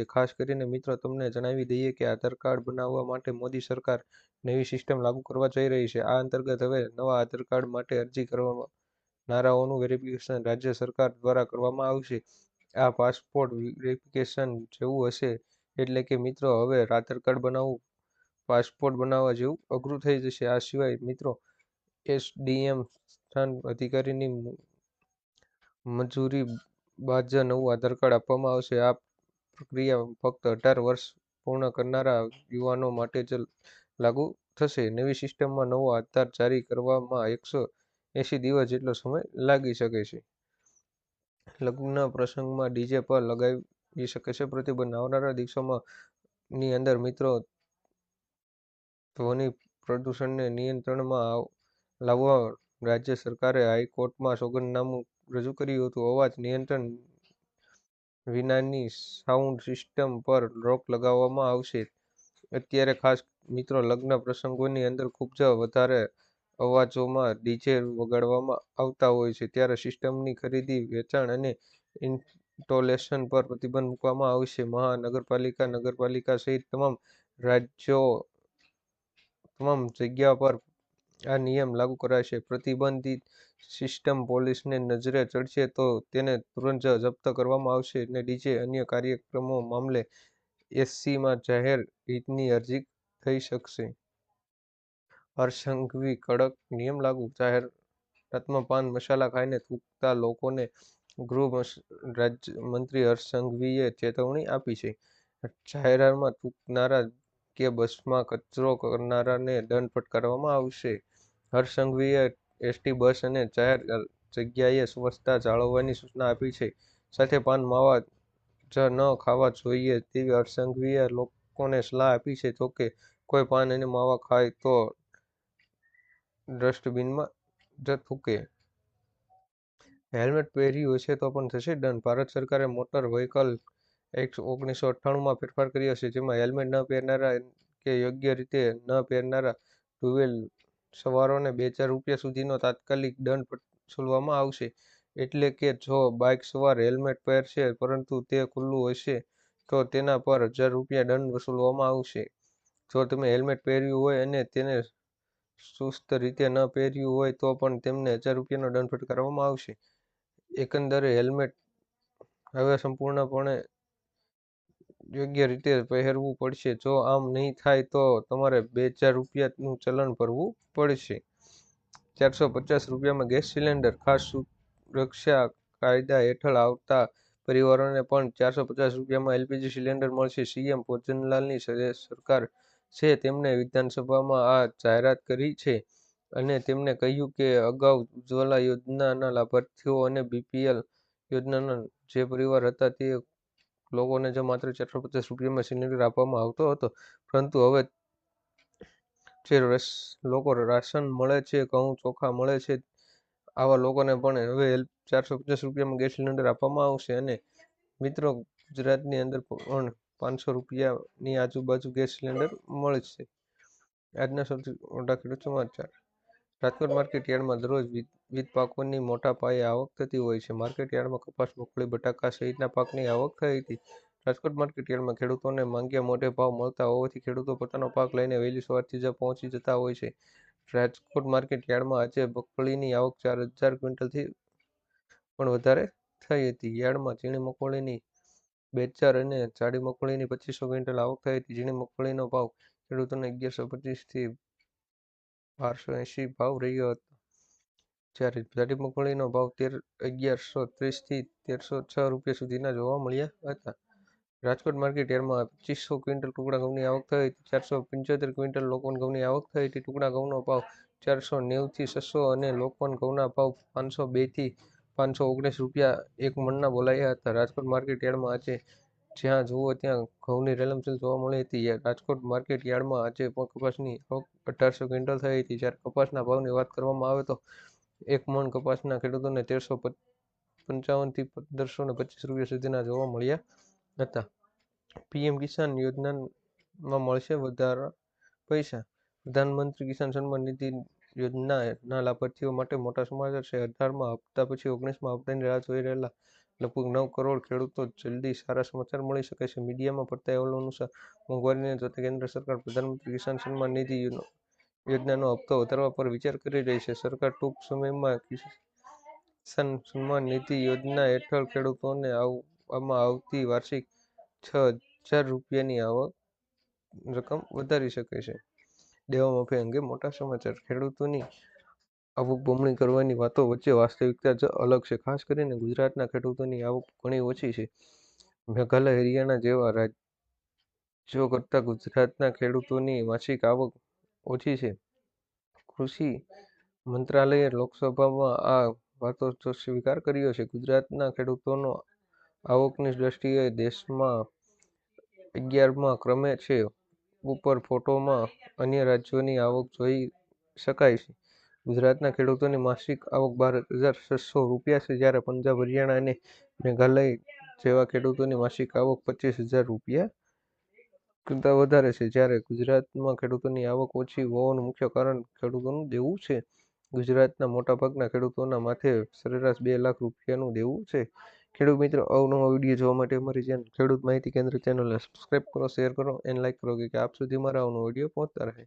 છે. ખાસ કરીને મિત્રો, તમને જણાવી દઈએ કે આધાર કાર્ડ બનાવવા માટે મોદી સરકાર નવી સિસ્ટમ લાગુ કરવા જઈ રહી છે. આ અંતર્ગત હવે નવા આધાર કાર્ડ માટે અરજી કરનારાઓનું વેરિફિકેશન રાજ્ય સરકાર દ્વારા કરવામાં આવશે. આ પાસપોર્ટ વેરિફિકેશન જેવું હશે એટલે કે મિત્રો, હવે આધાર કાર્ડ બનાવવું, પાસપોર્ટ બનાવવા જેવું અઘરું થઈ જશે. આ સિવાય મિત્રો, એસડીએમ સ્થાન અધિકારીની મંજૂરી બાદ જ નવું આધાર કાર્ડ આપવામાં આવશે. આ પ્રક્રિયા ફક્ત અઢાર વર્ષ પૂર્ણ કરનારા યુવાનો માટે જ લાગુ થશે. નવી સિસ્ટમમાં નવો આધાર જારી કરવામાં એકસો એંસી દિવસ જેટલો સમય લાગી શકે છે. લગ્ન પ્રસંગમાં ડીજે પર લગાવી શકે છે. પ્રતિબંધ આવનારા દિવસોમાં ની અંદર મિત્રો ધ્વનિ પ્રદૂષણને નિયંત્રણમાં લાવવા રાજ્ય સરકારે હાઈકોર્ટમાં સોગંદનામું રજૂ કર્યું હતું. અવાજ નિયંત્રણ વિનાની સાઉન્ડ સિસ્ટમ પર રોક લગાવવામાં આવશે. અત્યારે ખાસ મિત્રો લગ્ન પ્રસંગોની અંદર ખૂબ જ વધારે અવાજોમાં ડીજે વગાડવામાં આવતા હોય છે. ત્યારે સિસ્ટમની ખરીદી, વેચાણ અને ઇન્સ્ટોલેશન પર પ્રતિબંધ મૂકવામાં આવશે. મહાનગરપાલિકા, નગરપાલિકા સહિત તમામ રાજ્યો, તમામ જગ્યા પર આ નિયમ લાગુ કરાશે. પ્રતિબંધિત સિસ્ટમ પોલીસને નજરે ચડશે તો તેને તુરંત જપ્ત કરવામાં આવશે અને ડીજે અન્ય કાર્યક્રમો મામલે એસસીમાં જાહેર હિતની અરજી થઈ શકશે. હર્ષંઘવી કડક નિયમ લાગુ. જાહેરાતમાં પાન મસાલા ખાઈને થૂકતા લોકોને ગૃહ રાજ્યમંત્રી હર્ષ સંઘવીએ ચેતવણી આપી છે. જાહેરમાં થૂંકનારા કે બસમાં કચરો કરનારાને દંડ ફટકારવામાં આવશે. હરસંઘવીએ એસટી બસ અને જાહેર જગ્યાએ સ્વચ્છતા જાળવવાની સૂચના આપી છે. સાથે પાન માવા જ ન ખાવા જોઈએ તેવી હરસંઘવીએ લોકોને સલાહ આપી છે. જોકે કોઈ પાન અને માવા ખાય તો ડસ્ટબિનમાં જ થૂકે હેલ્મેટ પહેર્યું હશે તો પણ થશે દંડ. ભારત સરકારે મોટર વ્હીકલ એક્ટ ઓગણીસો અઠ્ઠાણુંમાં ફેરફાર કર્યો છે, જેમાં હેલ્મેટ ન પહેરનારા કે યોગ્ય રીતે ન પહેરનારા ટુવ્હીલ સવારોને બે હજાર રૂપિયા સુધીનો તાત્કાલિક દંડ વસૂલવામાં આવશે. એટલે કે જો બાઇક સવાર હેલ્મેટ પહેરશે પરંતુ તે ખુલ્લું હશે, તો તેના પર હજાર રૂપિયા દંડ વસૂલવામાં આવશે. જો તમે હેલ્મેટ પહેર્યું હોય અને તેને સુસ્ત રીતે ન પહેર્યું હોય, તો પણ તેમને હજાર રૂપિયાનો દંડ ફટકારવામાં આવશે. એકંદરે હેલ્મેટ હવે સંપૂર્ણપણે યોગ્ય રીતે પહેરવું પડશે. જો આમ નહીં થાય તો તમારે બે હજાર રૂપિયાનું ચલણ ભરવું પડશે. ચારસો પચાસ રૂપિયામાં ગેસ સિલિન્ડર, ખાસ સુરક્ષા કાયદા હેઠળ આવતા પરિવારોને પણ ચારસો પચાસ રૂપિયામાં એલપીજી સિલિન્ડર મળશે. સીએમ ભોજનલાલની સરકાર છે તેમણે વિધાનસભામાં આ જાહેરાત કરી છે અને તેમણે કહ્યું કે અગાઉ ઉજ્જવલા યોજનાના લાભાર્થીઓ અને બીપીએલ યોજનાના જે પરિવાર હતા તે લોકોને જે માત્ર ચારસો પચાસ રૂપિયામાં સિલિન્ડર આપવામાં આવતો હતો, પરંતુ હવે જે લોકો રાશન મળે છે, ઘઉં, ચોખા મળે છે, આવા લોકોને પણ હવે ચારસો પચાસ રૂપિયામાં ગેસ સિલિન્ડર આપવામાં આવશે અને મિત્રો ગુજરાતની અંદર પણ પાંચસો રૂપિયાની આજુબાજુ ગેસ સિલિન્ડર મળશે. આજના સૌથી મોટા ખેડૂત સમાચાર. રાજકોટ માર્કેટ યાર્ડમાં દરરોજ વિવિધ પાકોની મોટા પાયે આવક થતી હોય છે. માર્કેટ યાર્ડમાં કપાસ મગફળી બટાકા સહિતના પાકની આવક થઈ હતી. રાજકોટ માર્કેટ યાર્ડમાં ખેડૂતોને માંગ્યા મોટે ભાવ મળતા હોવાથી ખેડૂતો પોતાનો પાક લઈને વહેલી સવારથી જ પહોંચી જતા હોય છે. રાજકોટ માર્કેટ યાર્ડમાં આજે મગફળીની આવક ચાર હજાર ક્વિન્ટલથી પણ વધારે થઈ હતી. યાર્ડમાં ઝીણી મગફળીની બે હજાર અને જાડી મગફળીની પચીસો ક્વિન્ટલ આવક થઈ હતી. ઝીણી મગફળીનો ભાવ ખેડૂતોને અગિયારસો પચીસથી બારસો એંશી ભાવ રહ્યો હતો. જ્યારે જાડી મગફળીનો ભાવ તેર, અગિયારસો ત્રીસથી તેરસો છ રૂપિયા સુધીના જોવા મળ્યા હતા. રાજકોટ માર્કેટ યાર્ડમાં પચીસો ક્વિન્ટલ ટુકડા ઘઉંની આવક થઈ ચારસો પંચોતેર ક્વિન્ટલ લોકોન ઘઉંની આવક થઈ હતી. ટુકડા ઘઉંનો ભાવ ચારસો નેવુંથી છસો અને લોકોન ઘઉંના ભાવ પાંચસો બેથી પાંચસો ઓગણીસ રૂપિયા એક મણના બોલાયા હતા. રાજકોટ માર્કેટ યાર્ડમાં આજે જ્યાં જુઓ ત્યાં ઘઉંની રેલમસેલ જોવા મળી હતી. રાજકોટ માર્કેટ યાર્ડમાં આજે પણ કપાસની આવક અઢારસો ક્વિન્ટલ થઈ હતી. જ્યારે કપાસના ભાવની વાત કરવામાં આવે તો એક મણ કપાસના ખેડૂતોને તેરસો પંચાવનથી પંદરસો ને પચીસ રૂપિયા સુધીના જોવા મળ્યા હતા. પીએમ કિસાન યોજનામાં મળશે વધારા પૈસા. પ્રધાનમંત્રી કિસાન સન્માન નિધિ યોજનાના લાભાર્થીઓ માટે મોટા સમાચાર છે. અઢારમાં હપ્તા પછી ઓગણીસમાં હપ્તાની રાહ જોઈ રહેલા લગભગ નવ કરોડ ખેડૂતો જલ્દી સારા સમાચાર મળી શકે છે. મીડિયામાં પડતા અહેવાલો અનુસાર મોંઘવારીને જોતા કેન્દ્ર સરકાર, પ્રધાનમંત્રી કિસાન સન્માન નિધિ યોજનાનો હપ્તો વધારવા પર વિચાર કરી રહી છે. સરકાર ટૂંક સમયમાં કિસાન સન્માન નિધિ યોજના હેઠળ ખેડૂતોને આમાં આવતી વાર્ષિક છ હજાર રૂપિયાની આવક રકમ વધારી શકે છે. દેવા માફી અંગે મોટા સમાચાર. ખેડૂતોની આવક બમણી કરવાની વાતો વચ્ચે વાસ્તવિકતા જ અલગ છે. ખાસ કરીને ગુજરાતના ખેડૂતોની આવક ઘણી ઓછી છે. મેઘાલય, હરિયાણા જેવા રાજ્યો કરતાં ગુજરાતના ખેડૂતોની માસિક આવક ઓછી છે. કૃષિ મંત્રાલયે લોકસભામાં આ વાતો સ્વીકાર કર્યો છે. ગુજરાતના ખેડૂતોનો આવકની દ્રષ્ટિએ દેશમાં અગિયારમાં ક્રમે છે. ઉપર ફોટોમાં અન્ય રાજ્યોની આવક જોઈ શકાય છે. ગુજરાતના ખેડૂતોની માસિક આવક બાર હજાર છસો રૂપિયા છે, જ્યારે પંજાબ, હરિયાણા અને મેઘાલય જેવા ખેડૂતોની માસિક આવક પચીસ હજાર રૂપિયા કરતાં વધારે છે. જ્યારે ગુજરાતમાં ખેડૂતોની આવક ઓછી હોવાનું મુખ્ય કારણ ખેડૂતોનું દેવું છે. ગુજરાતના મોટાભાગના ખેડૂતોના માથે સરેરાશ બે લાખ રૂપિયાનું દેવું છે. ખેડૂત મિત્રો અવનવા વીડિયો જોવા માટે અમારી ચેનલ ખેડૂત માહિતી કેન્દ્ર ચેનલને સબસ્ક્રાઈબ કરો શેર કરો એન્ડ લાઇક કરો, કે આપ સુધી મારા અવનવા વીડિયો પહોંચતા રહે.